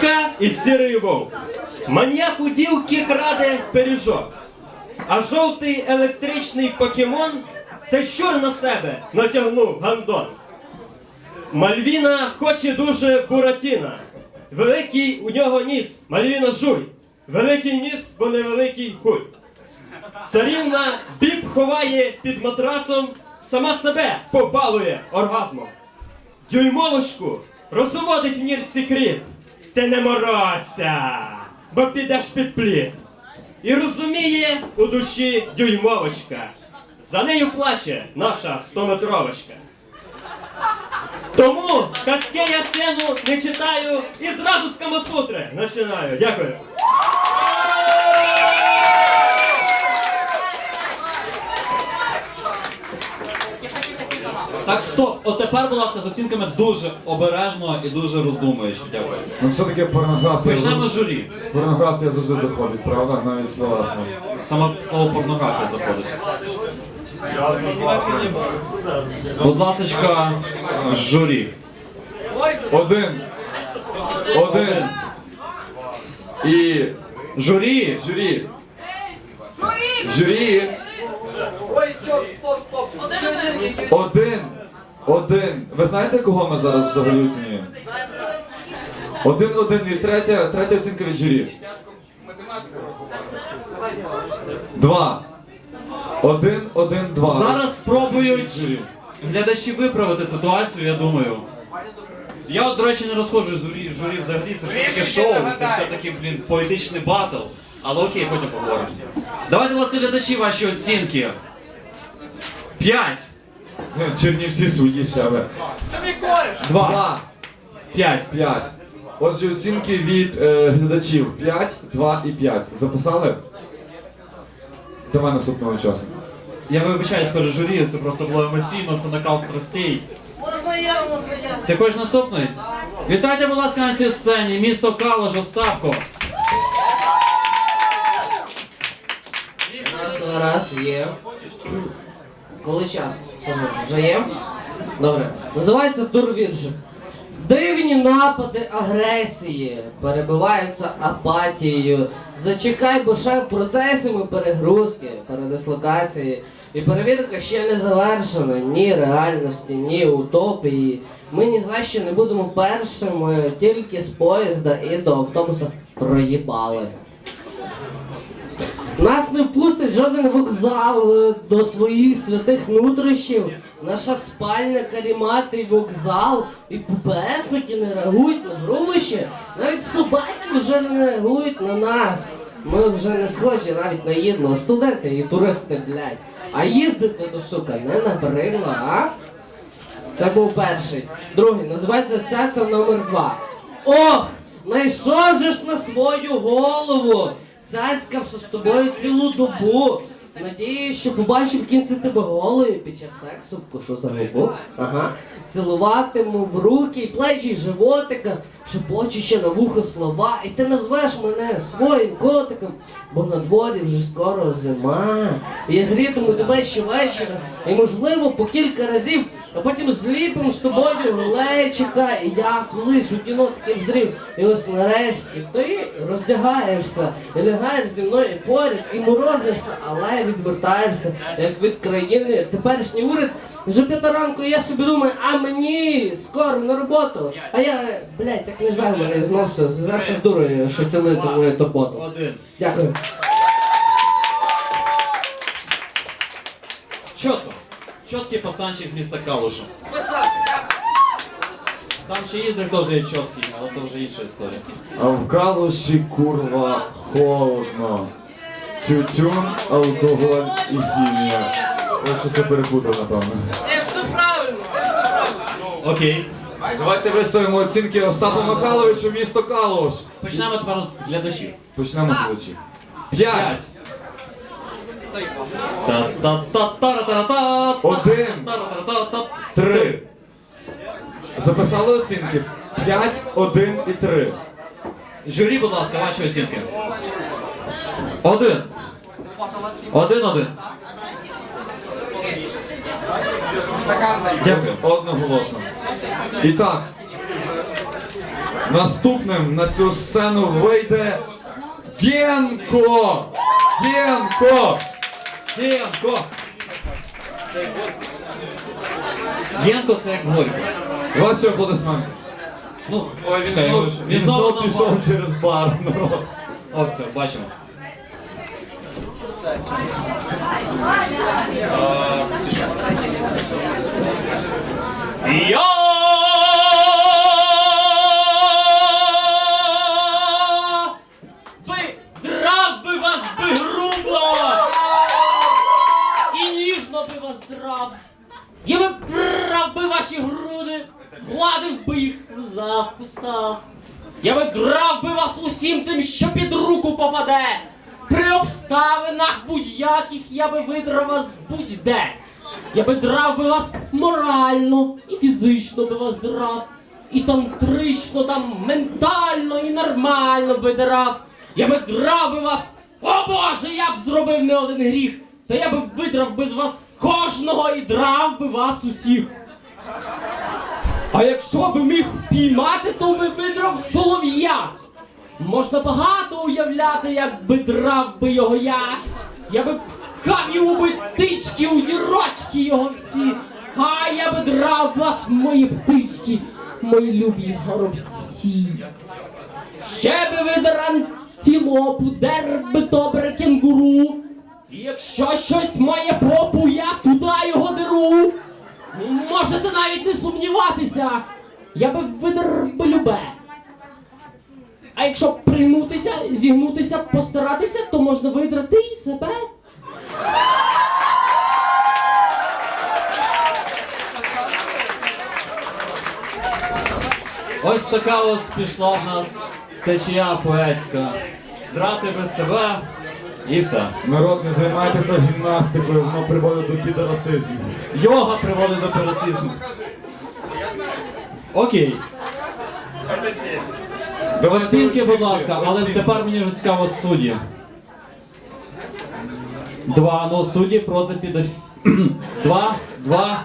Кішка і сірий вовк. Маньяк у дівки краде пиріжок. А жовтий електричний покемон це щур на себе натягнув гандон. Мальвіна хоче дуже Буратіна. Великий у нього ніс, Мальвіна жуй. Великий ніс, бо невеликий хуй. Царівна біб ховає під матрасом, сама себе побалує оргазмом. Дюймовочку розводить в нірці кріт. Ти не морозься, бо підеш під плід. І розуміє у душі дюймовочка. За нею плаче наша стометровочка. Тому казки я сину не читаю і зразу з Камасутри починаю. Дякую. Так, стоп. От тепер, будь ласка, з оцінками дуже обережно і дуже роздумуючи. Дякую. Ну все-таки порнографія. Почнемо з журі. Порнографія завжди заходить, правда? Навіть словесно. Саме слово порнографія заходить. Будь ласка, журі. Один. Один. І Журі! журі. Журі. Ой, стоп, стоп, стоп. Один. Один. Ви знаєте, кого ми зараз взагалі оцінюємо? Один, один і третя, третя оцінка від журі. Два. Один, один, два. Зараз спробують глядачі виправити ситуацію, я думаю. Я от, до речі, не розходжу з журі, журі взагалі, це все таке шоу, це все-таки, блін, поетичний батл. Але окей, потім поговоримо. Давайте, будь ласка, глядачі, ваші оцінки. П'ять, Чернівці свої ще. ви. два, Два. п'ять. 5. Отже, оцінки від е, глядачів 5, 2 і 5. Записали? Давай наступного учасника. Я вибачаюсь перед журі, це просто було емоційно, це накал страстей. Можна я, можна я. Ти хочеш наступний? Вітайте, будь ласка, на цій сцені, місто Калаш, Остапко. Раз, раз, є. Коли час? Вже є? Добре. Називається турвіршик. Дивні напади агресії перебиваються апатією. Зачекай, бо ще в процесі ми перегрузки, передислокації. І перевірка ще не завершена ні реальності, ні утопії. Ми ні за що не будемо першими, тільки з поїзда і до автобуса проїбали. Нас не впустить жоден вокзал е, до своїх святих нутрощів. Наша спальня, карімати, вокзал і ППСники не реагують на грубище. Навіть собаки вже не реагують на нас. Ми вже не схожі навіть на їдного студенти і туристи, блядь. А їздити до сука не набридло, а? Це був перший. Другий називається цяця номер два. Ох! Найшов же ж на свою голову! Цяцькався з тобою цілу добу. Надіюсь, що побачив в кінці тебе голою під час сексу, кошу за губу. Ага. Цілуватиму в руки і плечі, і животика, шепочучи на вухо слова, і ти назвеш мене своїм котиком, бо на дворі вже скоро зима. І я грітиму тебе щовечора, і можливо по кілька разів, а потім зліпимо з тобою глечика, і я колись у кіно таки взрів. І ось нарешті ти роздягаєшся і лягаєш зі мною поряд і морозишся, але відвертаєшся, як від країни теперішній уряд. Вже п'ята ранку, я собі думаю, а мені скоро на роботу. А я, блядь, як не знаю, мене знов все. Зараз з дурою, що цілується мою тоботу. Один. Дякую. Чітко. Чіткий пацанчик з міста Калуша. Там ще їздив теж є чіткий, але це вже інша історія. А в Калуші курва холодно. Тютюн, алкоголь і хімія. Я щось перепутав, напевно. Е, все правильно, це все правильно. Окей. Давайте виставимо оцінки Остапу Михайловичу місто Калуш. Почнемо тепер з глядачів. Почнемо з глядачів. П'ять. П'ять. Та-та-та-та-та-та-та. Один. Три. Записали оцінки? П'ять, один і три. Журі, будь ласка, ваші оцінки. Один. Один-один. Дякую. Одноголосно. І так. Наступним на цю сцену вийде Генко! Генко! Генко! Генко це як Горько. Ваші аплодисменти. Ну, Ой, він знов, він знову нам пішов через бар. Ну. О, все, бачимо. Я би драв би вас би грубо і ніжно би вас драв. Я би брав би ваші груди, гладив би їх, лизав, кусав. Я би драв би вас усім тим, що під руку попаде. При обставинах будь-яких я би видрав вас будь-де. Я би драв би вас морально і фізично би вас драв. І тантрично, там ментально і нормально би драв. Я би драв би вас. О Боже, я б зробив не один гріх. Та я би видрав би з вас кожного і драв би вас усіх. А якщо би міг впіймати, то би видрав солов'я. Можна багато уявляти, як би драв би його я. Я би пхав йому би тички у дірочки його всі. А я би драв вас, мої птички, мої любі горобці. Ще би видран тілопу, дер би добре кенгуру. І якщо щось має попу, я туди його деру. Можете навіть не сумніватися. Я би видер би любе. А якщо пригнутися, зігнутися, постаратися, то можна видрати і себе. Ось така от пішла в нас течія поетська. Драти без себе і все. Народ, не займайтеся гімнастикою, воно приводить до підрасизму. Йога приводить до пересізму. Окей. Оцінки, будь ласка, але тепер мені вже цікаво судді. Два, ну судді проти підоф... Два, два.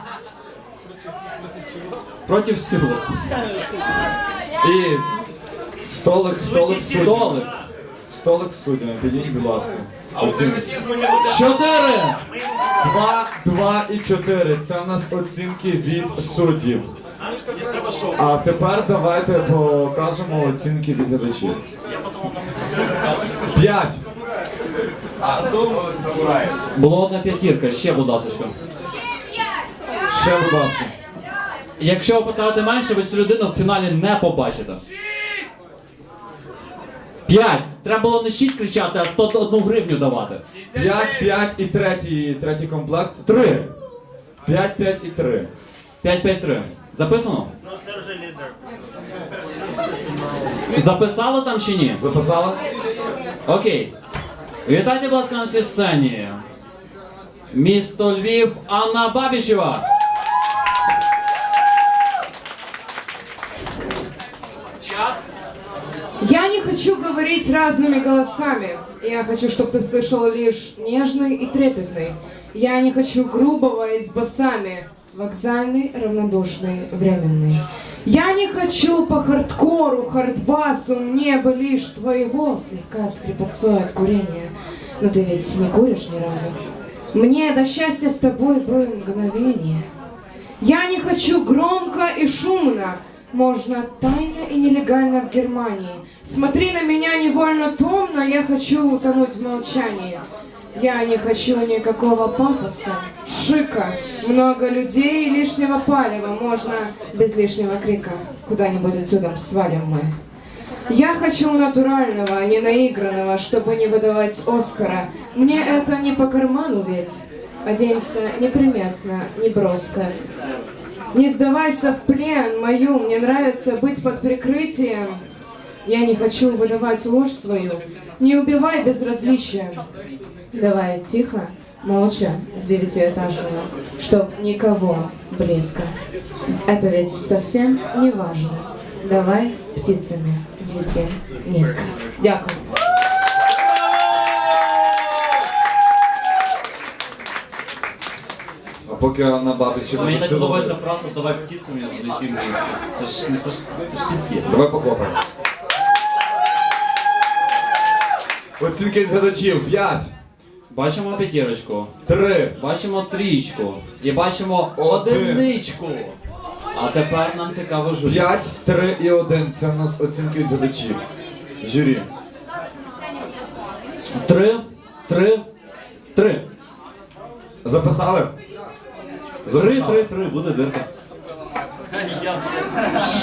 Проти всього. І столик, столик. Столик. Столик з суддями, підійдіть, будь ласка. Оцінки. Чотири. Два, два і чотири. Це у нас оцінки від суддів. А тепер давайте покажемо оцінки від глядачів. П'ять. Була одна п'ятірка, ще, будь ласка. Ще, будь ласка. Якщо ви поставите менше, ви цю людину в фіналі не побачите. П'ять. Треба було не шість кричати, а 101 гривню давати. П'ять, п'ять і третій, третій комплект. Три. П'ять, п'ять і три. П'ять, п'ять, три. Записано? Ну, це вже лідер. Записали там чи ні? Записали? Окей. Вітайте, будь ласка, на цій сцені. Місто Львів, Анна Бабічева. Я не хочу говорить разными голосами. Я хочу, чтобы ты слышал лишь нежный и трепетный. Я не хочу грубого и с басами. Вокзальный, равнодушный, временный. Я не хочу по хардкору, хардбасу, мне бы лишь твоего слегка скрипотцой от курения. Но ты ведь не куришь ни разу. Мне до счастья с тобой бы мгновение. Я не хочу громко и шумно, можно тайно и нелегально в Германии. Смотри на меня невольно томно, я хочу утонуть в молчании. Я не хочу никакого пафоса, шика, много людей и лишнего палева, можно без лишнего крика. Куда-нибудь отсюда свалим мы. Я хочу натурального, а не наигранного, чтобы не выдавать Оскара. Мне это не по карману ведь. Оденься неприметно, не броско. Не сдавайся в плен мою, мне нравится быть под прикрытием. Я не хочу выдавать ложь свою. Не убивай безразличием. Давай тихо, молча, с девятиэтажного, чтоб никого близко. Это ведь совсем не важно. Давай птицами взлетим низко. Дякую. поки Анна Бабич Мені так подобається фраза «давай птицям я злетів низько». Це ж, це ж, це ж піздець. Давай похлопаємо. Оцінки від глядачів 5, Бачимо п'ятірочку, 3, бачимо трічку і бачимо Один. одиничку. А тепер нам цікаво журі. 5, 3 і 1. Це в нас оцінки від глядачів. Журі. Три, три, три. Записали? Три, три, три, буде дирка.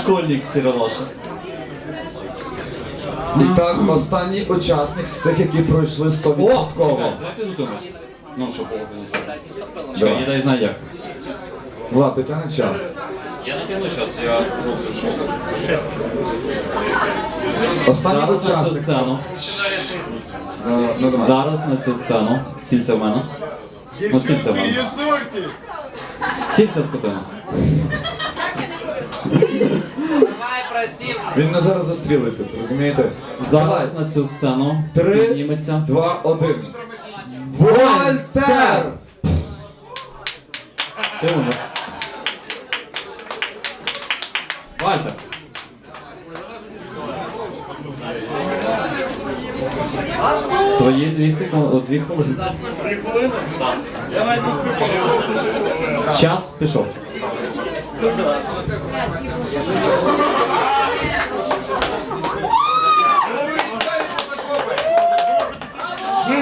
Школьник сіровоша. І так, останній учасник з тих, які пройшли О, 100%. чекай, давай підготуємось. Ну, що поголосити. Давай. Чекай, я дай знаю як. Влад, ти тягне час. Я не тягну зараз, я роблю що. Останній Зараз на цю учасник. сцену. Е, Ну, давай. Зараз на цю сцену. Сільця в мене. Ну, сільця в мене. Сільця скотина. Давай. Він мене зараз застрілить тут, розумієте? Зараз на цю сцену Три. підніметься. 2, 1. Вольтер! Ти уже. Вальтер. Твої дві секунди, дві хвилини. Три хвилини? Так. Я навіть не спілкувався. Час пішов.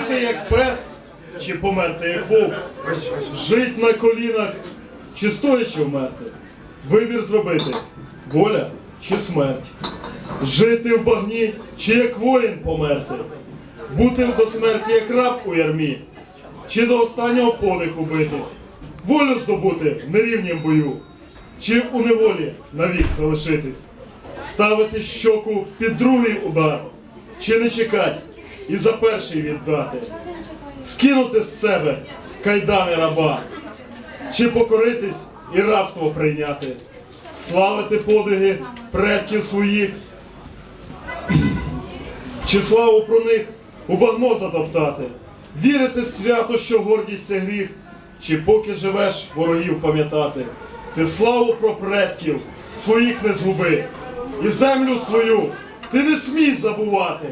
Жити як пес чи померти як вовк. Жить на колінах чи стоячи вмерти. Вибір зробити воля чи смерть. Жити в багні чи як воїн померти. Бути до смерті як раб у ярмі. Чи до останнього подиху битись. Волю здобути в нерівнім бою. Чи у неволі навік залишитись. Ставити щоку під другий удар. Чи не чекать і за перший віддати. Скинути з себе кайдани раба. Чи покоритись і рабство прийняти. Славити подвиги предків своїх. Чи славу про них у багно затоптати. Вірити свято, що гордість це гріх. Чи поки живеш, ворогів пам'ятати. Ти славу про предків своїх не згуби. І землю свою ти не смій забувати.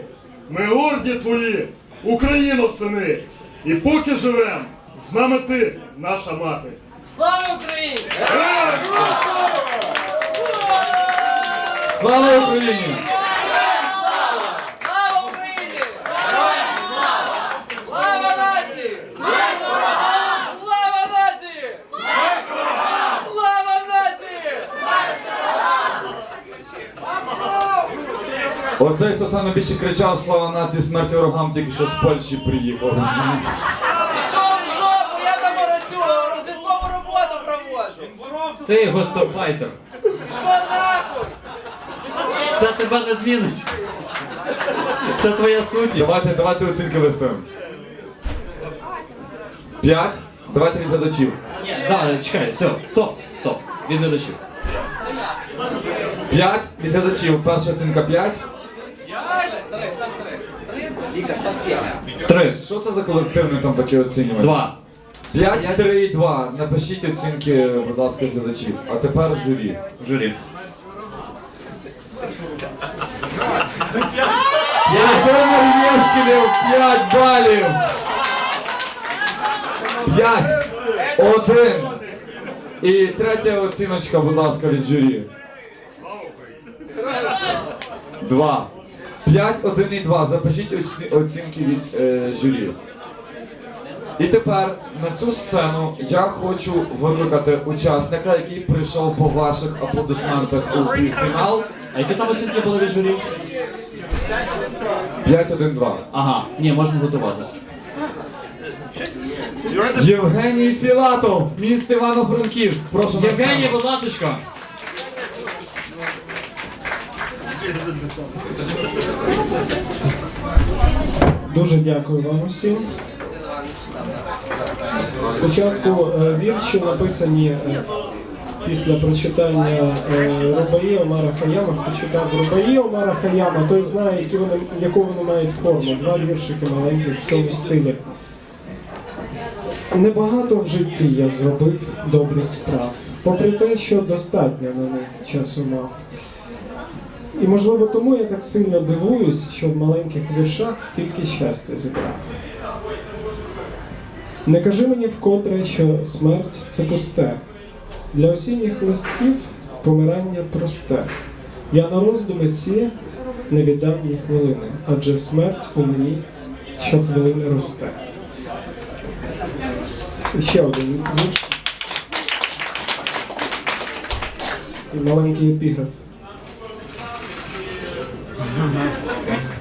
Ми горді твої, Україно, сини. І поки живем, з нами ти, наша мати. Слава Україні! Слава Україні! Слава Україні! Слава нації! Слава нації! Слава нації! Оцей, хто саме більше кричав слава нації смерті ворогам, тільки що з Польщі приїхав. Пішов в жопу, я там цю розвідкову роботу проводжу! Ти гостопайтер. Пішов нахуй! Це тебе не змінить. Це твоя сутність. Давайте, давайте оцінки виставимо. 5. Давайте від глядачів. Да, чекай, все, стоп, стоп. Від глядачів. 5 від глядачів. Перша оцінка 5. Три, Що це за колективне там таке оцінювання? два. 5, 3 і 2. Напишіть оцінки, будь ласка, глядачів. А тепер журі. Журі. Антон Єшкілів 5 балів. 5, 1. І третя оціночка, будь ласка, від журі. 2. 5, 1 і 2. Запишіть оці- оцінки від е, журі. І тепер на цю сцену я хочу викликати учасника, який прийшов по ваших аплодисментах у фінал. А які там оцінки були від журі? 5, 1, 2. Ага, ні, можна готуватися. Євгеній Філатов, міст Івано-Франківськ. Прошу на Євгеній, сцену. будь ласочка. Дуже дякую вам усім. Спочатку е, вірші написані е, після прочитання е, Рубаї Омара Хаяма. Читав Рубаї Омара Хаяма, той знає, які вони, яку вони мають форму. Два віршики маленьких в цьому стилі. Небагато в житті я зробив добрих справ, попри те, що достатньо на них часу мав. І можливо тому я так сильно дивуюсь, що в маленьких віршах стільки щастя зібрав. Не кажи мені вкотре, що смерть це пусте. Для осінніх листків помирання просте. Я на роздуми ці не віддам ні хвилини, адже смерть у мені щохвилини росте. І Ще один вірш. І маленький епіграф.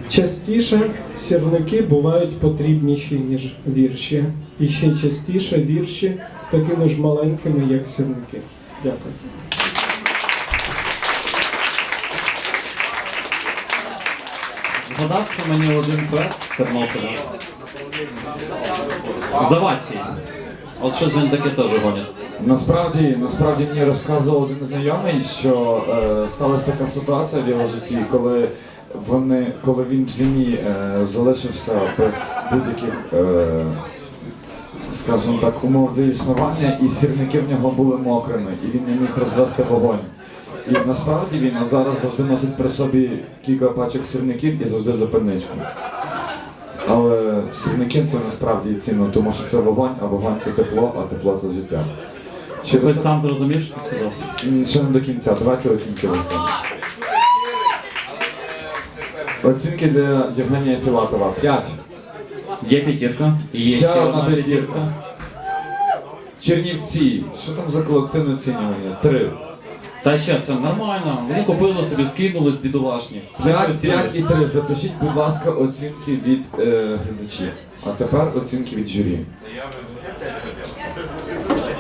Частіше сірники бувають потрібніші, ніж вірші. І ще частіше вірші такими ж маленькими, як сірники. Дякую. Згадався мені один пес з Тернополя. Завадський. От щось він таке теж гонить. Насправді, насправді мені розказував один знайомий, що е, сталася така ситуація в його житті, коли вони, коли він в зимі е, залишився без будь-яких, е, скажімо так, умов для існування, і сірники в нього були мокрими, і він не міг розвести вогонь. І насправді він зараз завжди носить при собі кілька пачок сірників і завжди запальничку. Але сірники це насправді цінно, тому що це вогонь, а вогонь це тепло, а тепло це життя. Чи Ти ви сам зрозумів, що ти сказав? Ще не до кінця, давайте оцінки виставимо. Оцінки для Євгенія Філатова. 5. Є п'ятірка. І Ще одна п'ятірка. Чернівці. Що там за колективне оцінювання? 3. Та ще це нормально. Вони купили собі, скинулись бідолашні. 5, 5 і 3. Запишіть, будь ласка, оцінки від е, глядачів. А тепер оцінки від журі.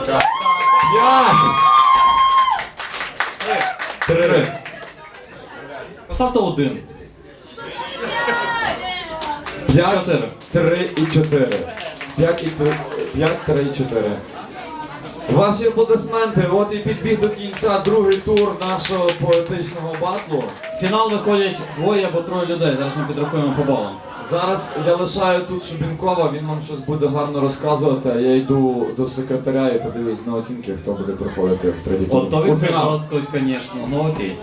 5! 3. Поставте один. 5, 3 і 4. 5 і 3, 5, 3 і 4. Ваші аплодисменти, от і підбіг до кінця другий тур нашого поетичного батлу. В фінал виходять двоє або троє людей. Зараз ми підрахуємо по балам. Зараз я лишаю тут Шубінкова, він вам щось буде гарно розказувати, а я йду до секретаря і подивлюсь на оцінки, хто буде приходити в третій тур. От то У фінал. жорстко, звісно, ну окей.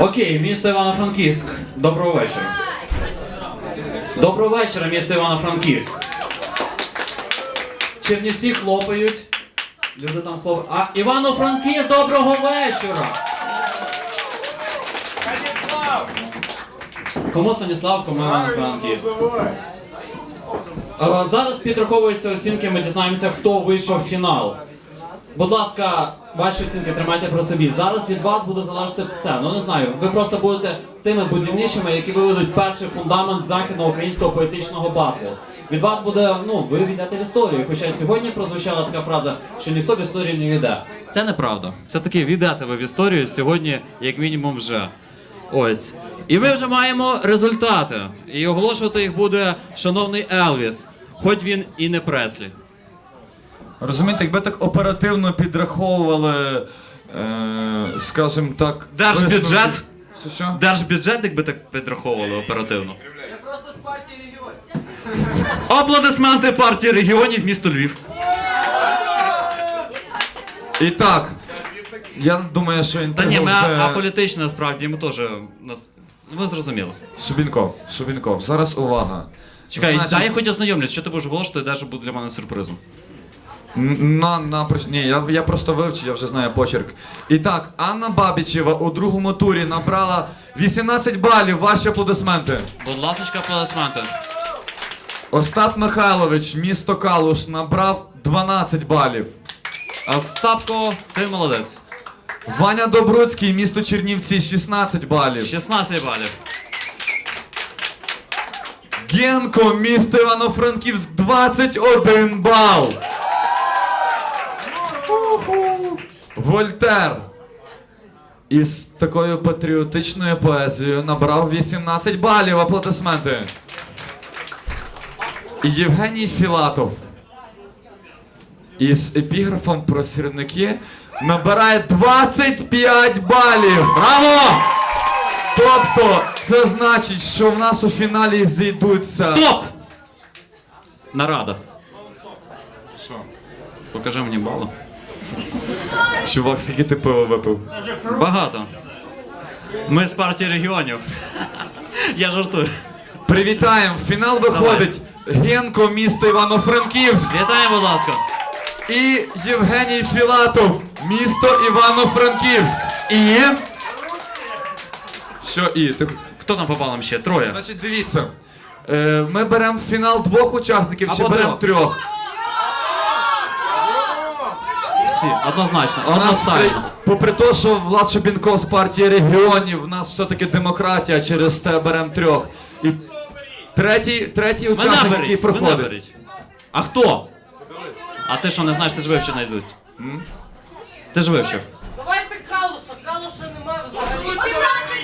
Окей, місто Івано-Франківськ. Доброго вечора. Доброго вечора, місто Івано-Франківськ. Чернівці хлопають. Люди там хлопають. А Івано-Франківськ, доброго вечора! Станіслав! Кому Станіслав, кому Івано-Франківськ. Е, Зараз підраховуються оцінки, ми дізнаємося, хто вийшов в фінал. Будь ласка, ваші оцінки тримайте про собі. Зараз від вас буде залежати все. Ну не знаю, ви просто будете тими будівничими, які виведуть перший фундамент західноукраїнського поетичного батлу. Від вас буде, ну, ви війдете в історію. Хоча сьогодні прозвучала така фраза, що ніхто в історію не війде. Це неправда. Все таки війдете ви в історію сьогодні, як мінімум, вже. Ось. І ми вже маємо результати. І оголошувати їх буде шановний Елвіс, хоч він і не Преслі. Розумієте, якби так оперативно підраховували, е, скажімо так. Держбюджет? Що що? Держбюджет, якби так підраховували оперативно. Я просто з партії регіонів. Аплодисменти партії регіонів місто Львів. І так. Я думаю, що Та ні, ми вже... аполітичні насправді, ми теж нас. Ви зрозуміли. Шубінков, Шубінков, зараз увага. Чекай, Значить, дай я хоч ознайомлюсь, що ти будеш оголошувати, навіть буде для мене сюрпризом. На, на, ні, я, я просто вивчив, я вже знаю почерк. І так, Анна Бабічева у другому турі набрала 18 балів. Ваші аплодисменти. Будь ласка, аплодисменти. Остап Михайлович, місто Калуш, набрав 12 балів. Остапко, ти молодець. Ваня Добруцький, місто Чернівці, 16 балів. 16 балів. Генко, місто Івано-Франківськ, 21 бал. Вольтер із такою патріотичною поезією набрав 18 балів. Аплодисменти. Євгеній Філатов із епіграфом про сірники набирає 25 балів. Браво! Тобто, це значить, що в нас у фіналі зійдуться. Стоп! Нарада. Що? Покажи мені балу. Чувак, скільки ти пиво випив? Багато. Ми з партії регіонів. Я жартую. Привітаємо! В фінал виходить Генко, місто Івано-Франківськ Вітаємо, будь ласка. і Євгеній Філатов, місто Івано-Франківськ. І. Що і? Ти... Хто там попав нам ще? Троє. Значить, дивіться. Е, ми беремо в фінал двох учасників чи Або беремо трьох. трьох. Всі, однозначно, У одностайно. попри те, що Влад Шубінков з партії регіонів, в нас все-таки демократія, через те беремо трьох. І третій, третій учасник, який мене проходить. беріть. А хто? А ти що не знаєш, ти ж вивчив наизусть. Ти ж вивчив. Давайте калуша, калуша нема взагалі.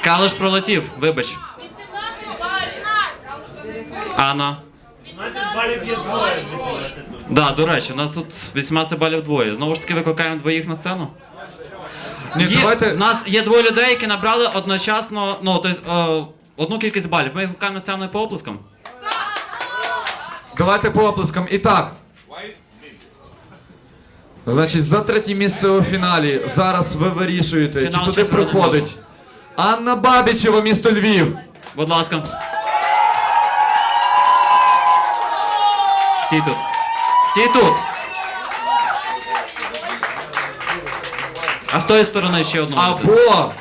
Калиш пролетів, вибач. 18 балів. Анна. Да, до речі, у нас тут 18 балів двоє. Знову ж таки викликаємо двоїх на сцену. Ні, Є, давайте. У нас є двоє людей, які набрали одночасно, ну, тобто, е, одну кількість балів. Ми їх викликаємо на сцену по оплескам. Давайте по оплескам. І так. Значить, за третє місце у фіналі. Зараз ви вирішуєте, Фінал чи туди четверо проходить Анна Бабічева, місто Львів. Будь ласка. Стій тут. Стій тут. А з тої сторони ще одну. Або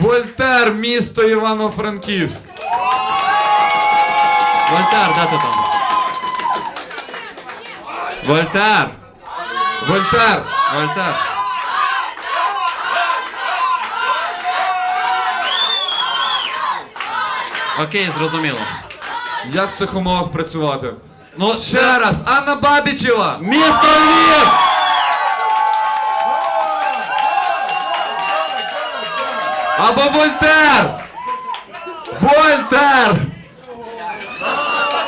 Вольтер, місто Івано-Франківськ. Вольтер, де ти там? Вольтер. Вольтер. Вольтер. Окей, зрозуміло. Як в цих умовах працювати? Ну, Ще раз, Анна Бабічева! Місто Львів! Або Вольтер! Вольтер!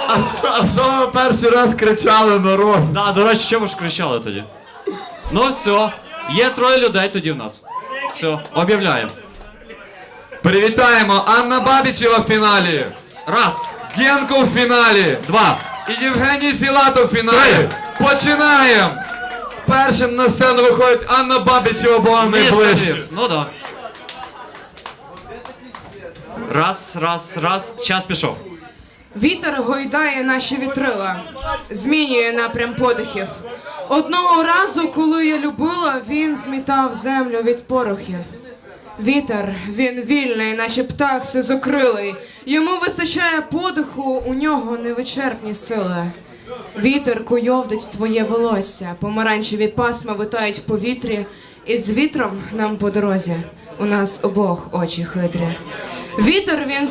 А що, а що ви перший раз кричали народ? Да, до речі, що ви ж кричали тоді? Ну все, є троє людей тоді в нас. Все, об'являємо. Привітаємо! Анна Бабічева в фіналі! Раз, Генко в фіналі! два. І Євгеній Філатов фіналі! Починаємо! Першим на сцену виходить Анна Бабічева, бо вона Місто Ну да. Раз, раз, раз, час пішов. Вітер гойдає наші вітрила, змінює напрям подихів. Одного разу, коли я любила, він змітав землю від порохів. Вітер, він вільний, наче птах сизокрилий. Йому вистачає подиху, у нього невичерпні сили. Вітер куйовдить твоє волосся, помаранчеві пасма витають в повітрі, і з вітром нам по дорозі. У нас обох очі хитрі. Вітер він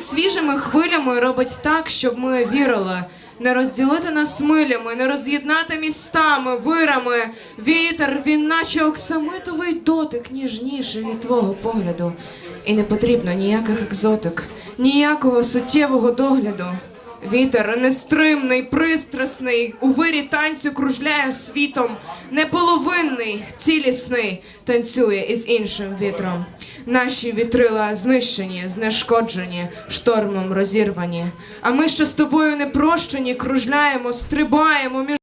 свіжими хвилями робить так, щоб ми вірили. Не розділити нас милями, не роз'єднати містами, вирами. Вітер, він наче оксамитовий дотик, ніжніший від твого погляду. І не потрібно ніяких екзотик, ніякого суттєвого догляду. Вітер нестримний, пристрасний, у вирі танцю кружляє світом, неполовинний, цілісний, танцює із іншим вітром. Наші вітрила знищені, знешкоджені, штормом розірвані. А ми, що з тобою не прощені, кружляємо, стрибаємо між.